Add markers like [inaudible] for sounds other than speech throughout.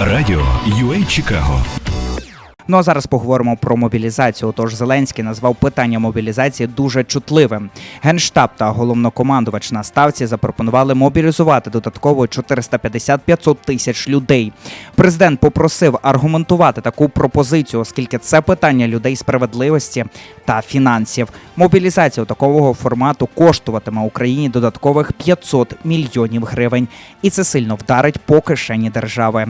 Радіо UA Чикаго. Ну а зараз поговоримо про мобілізацію. Тож Зеленський назвав питання мобілізації дуже чутливим. Генштаб та головнокомандувач на ставці запропонували мобілізувати додатково 450-500 тисяч людей. Президент попросив аргументувати таку пропозицію, оскільки це питання людей справедливості та фінансів. Мобілізація такого формату коштуватиме Україні додаткових 500 мільйонів гривень, і це сильно вдарить по кишені держави.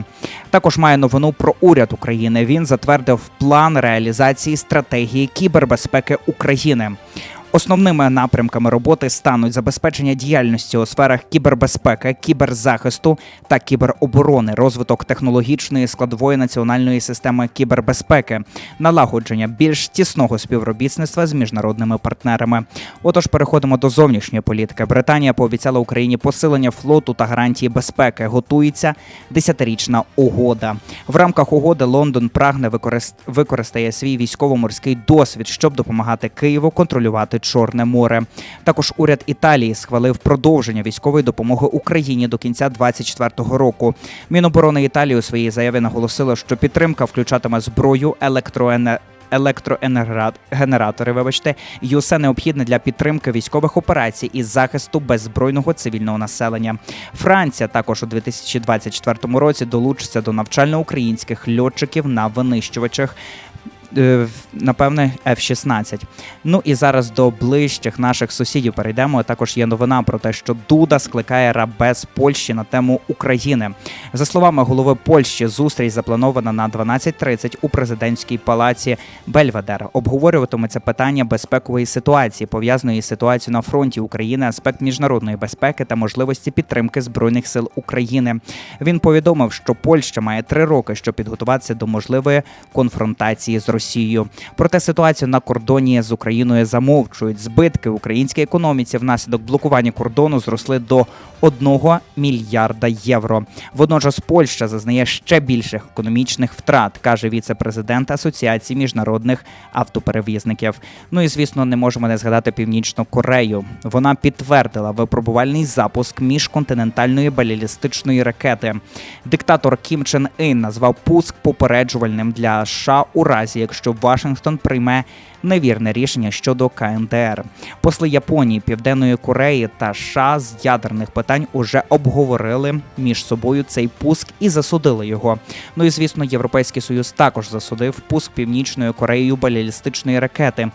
Також має новину про уряд України. Він затвердив план реалізації стратегії кібербезпеки України. Основними напрямками роботи стануть забезпечення діяльності у сферах кібербезпеки, кіберзахисту та кібероборони, розвиток технологічної складової національної системи кібербезпеки, налагодження більш тісного співробітництва з міжнародними партнерами. Отож, переходимо до зовнішньої політики. Британія пообіцяла Україні посилення флоту та гарантії безпеки. Готується десятирічна угода. В рамках угоди Лондон прагне використ... використає свій військово-морський досвід, щоб допомагати Києву контролювати Чорне море. Також уряд Італії схвалив продовження військової допомоги Україні до кінця 2024 року. Міноборони Італії у своїй заяві наголосило, що підтримка включатиме зброю електроене електроенергатори, вибачте, і усе необхідне для підтримки військових операцій і захисту беззбройного цивільного населення. Франція також у 2024 році долучиться до навчально-українських льотчиків на винищувачах. Е, Напевне, F-16. Ну і зараз до ближчих наших сусідів перейдемо. Також є новина про те, що Дуда скликає Рабез Польщі на тему України. За словами голови Польщі, зустріч запланована на 12.30 у президентській палаці Бельведер. Обговорюватиметься питання безпекової ситуації, пов'язаної з ситуацією на фронті України, аспект міжнародної безпеки та можливості підтримки збройних сил України. Він повідомив, що Польща має три роки, щоб підготуватися до можливої конфронтації з Росією. Проте ситуацію на кордоні з Україною замовчують. Збитки українській економіці внаслідок блокування кордону зросли до 1 мільярда євро. Водночас Польща зазнає ще більших економічних втрат, каже віце-президент Асоціації міжнародних автоперевізників. Ну і звісно, не можемо не згадати Північну Корею. Вона підтвердила випробувальний запуск міжконтинентальної балістичної ракети. Диктатор Кім Чен Ін назвав пуск попереджувальним для США у разі, якщо Вашингтон прийме невірне рішення щодо КНДР. Посли Японії, Південної Кореї та США з ядерних питань уже обговорили між собою цей пуск і засудили його. Ну і звісно, Європейський Союз також засудив пуск Північною Кореєю балістичної ракети.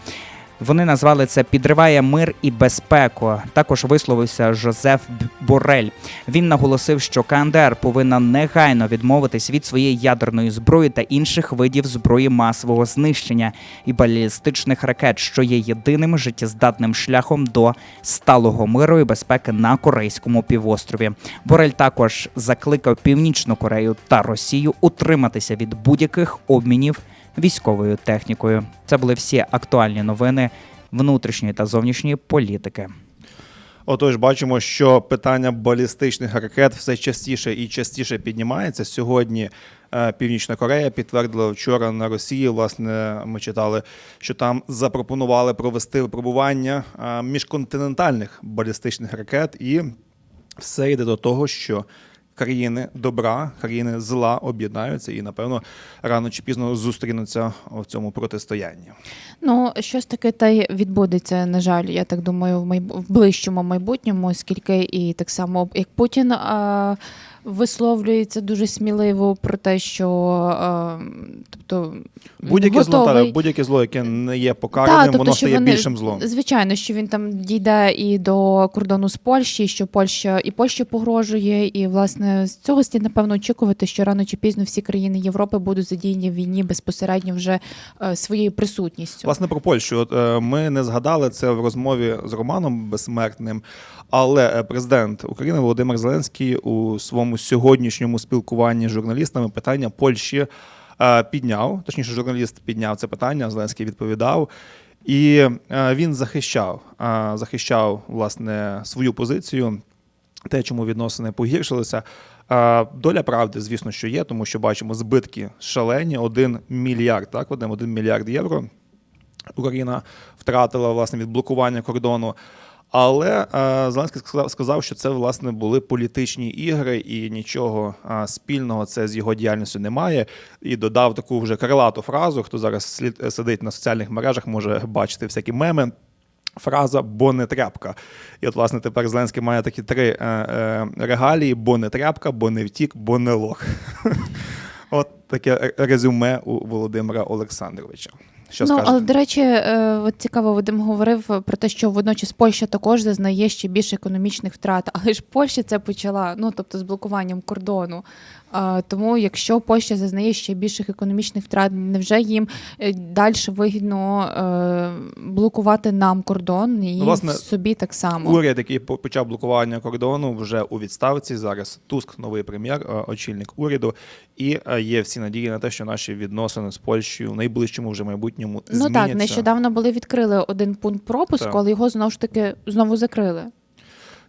Вони назвали це підриває мир і безпеку. Також висловився Жозеф Борель. Він наголосив, що КНДР повинна негайно відмовитись від своєї ядерної зброї та інших видів зброї масового знищення і балістичних ракет, що є єдиним життєздатним шляхом до сталого миру і безпеки на Корейському півострові. Борель також закликав Північну Корею та Росію утриматися від будь-яких обмінів військовою технікою. Це були всі актуальні новини внутрішньої та зовнішньої політики. Отож, бачимо, що питання балістичних ракет все частіше і частіше піднімається. Сьогодні е, Північна Корея підтвердила вчора на Росії. Власне, ми читали, що там запропонували провести випробування е, міжконтинентальних балістичних ракет, і все йде до того, що країни добра, країни зла об'єднаються і, напевно, рано чи пізно зустрінуться в цьому протистоянні. Ну, щось таке та й відбудеться, на жаль, я так думаю, в, майб... в ближчому майбутньому, оскільки і так само, як Путін а, висловлюється дуже сміливо про те, що а, тобто Будь-яке зло, та, будь-яке зло, яке не є покараним, тобто, воно стає вони- більшим злом. Звичайно, що він там дійде і до кордону з Польщі, що Польща і Польща погрожує, і власне з цього слід напевно очікувати, що рано чи пізно всі країни Європи будуть задіяні в війні безпосередньо вже е, своєю присутністю. Власне про Польщу. От, е, ми не згадали це в розмові з Романом Безсмертним, але е, президент України Володимир Зеленський у своєму сьогоднішньому спілкуванні з журналістами питання Польщі е, підняв. Точніше, журналіст підняв це питання. Зеленський відповідав. І е, він захищав, е, захищав власне свою позицію, те, чому відносини погіршилися. Доля правди, звісно, що є, тому що бачимо збитки шалені, 1 мільярд, так, Вадим, 1 мільярд євро. Україна втратила власне від блокування кордону. Але е, Зеленський сказав, сказав, що це власне були політичні ігри, і нічого е, спільного це з його діяльністю немає. І додав таку вже крилату фразу. Хто зараз слід е, сидить на соціальних мережах, може бачити всякі меми. Фраза бо не тряпка. І от, власне, тепер Зеленський має такі три регалії: бо не тряпка, бо не втік, бо не лох. [laughs] От таке резюме у Володимира Олександровича. Що ну, скажете? але до речі, е, от цікаво, Вадим говорив про те, що водночас Польща також зазнає ще більше економічних втрат. Але ж Польща це почала, ну тобто з блокуванням кордону. Е, Тому, якщо Польща зазнає ще більших економічних втрат, невже їм далі вигідно е, блокувати нам кордон і Ну, власне, собі так само? Уряд, який почав блокування кордону, вже у відставці. Зараз Туск, новий прем'єр, е, очільник уряду, і е, є всі надії на те, що наші відносини з Польщею в найближчому вже майбутньому Ну так, нещодавно були відкрили один пункт пропуску, Так. але його знову ж таки знову закрили.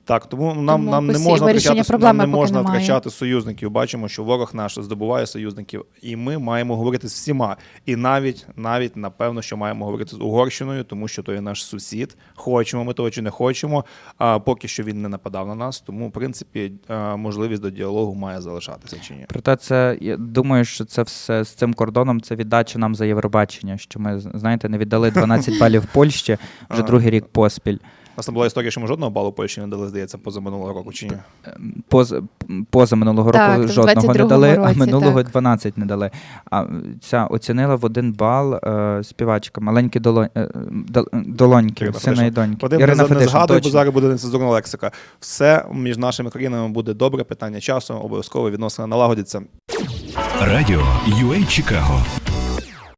Так, тому нам, Тому нам не можна втрачати, проблеми нам не можна немає. втрачати союзників. Бачимо, що ворог наш здобуває союзників, і ми маємо говорити з всіма. І навіть навіть напевно, що маємо говорити з Угорщиною, тому що то є наш сусід. Хочемо ми того чи не хочемо. А поки що він не нападав на нас. Тому, в принципі, можливість до діалогу має залишатися чи ні. Проте це я думаю, що це все з цим кордоном це віддача нам за Євробачення. Що ми знаєте, не віддали 12 балів Польщі вже другий рік поспіль. У нас там була історія, що ми жодного балу Польщі не дали, здається, поза минулого року чи ні. Поза, поза минулого Так, року жодного не 22-му дали, а минулого так. 12 не дали. А ця оцінила в один бал е, співачка, маленькі долонь, е, долоньки, Ірина сина і доньки. Вадим, Ірина не, не Федишин, згадуй, бо точно. зараз буде нецензурна лексика. Все між нашими країнами буде добре. Питання часу, обов'язково відносини налагодяться. Радіо UA Чикаго